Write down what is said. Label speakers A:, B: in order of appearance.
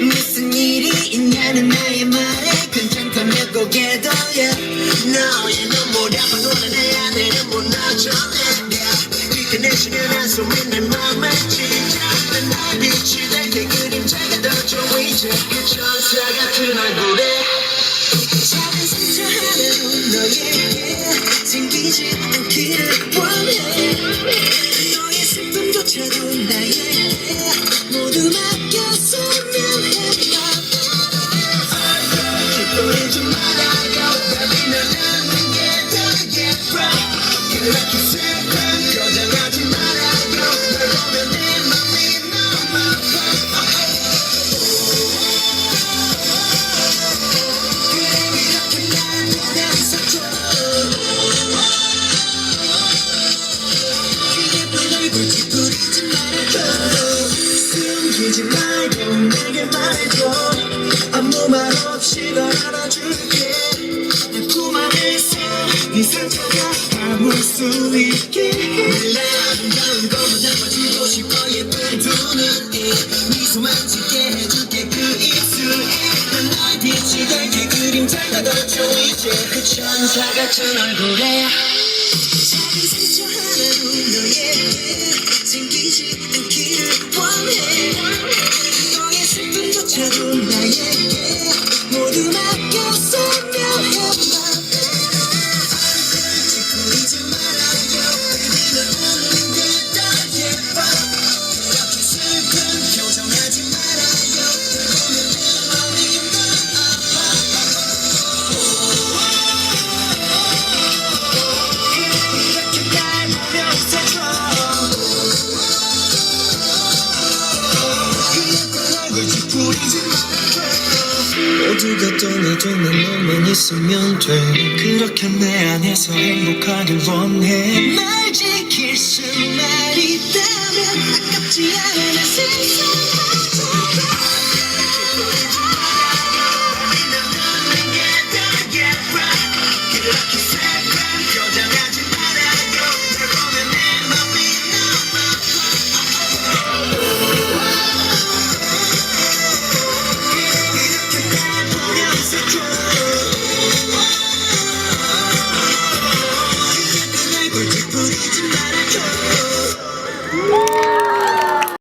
A: 무슨 일이 있냐는 나의 말에 괜찮다면 고개 돌려 너의 눈물에 방울은 내 안에는 무너져내려 피크내시면 한숨이 내 맘을 찢어 날 빛이 될게 그림자가 더 좋이지 그 천사 같은 얼굴에 작은 상처 하나로 너에게 생기지 않기를 말고 내게 말해줘. 아무 말 없이 널 알아줄게. 자꾸 말해서 네 상처가 아물 수 있게. 몰라 아름다운 것만 남아주고 싶어 예쁜 두 눈이 미소만 짓게 해줄게 그 입술에. 날 빛이 될게. 그림자가 더 좋이지 그 천사 같은 얼굴에. 작은 모두 우는 게더 예뻐 그렇게 슬픈 표정하지 말아요 모두가 떠나도 난 너만 있으면 돼. 그렇게 내 안에서 행복하길 원해. 날 지킬 수만 있다면 아깝지 않아.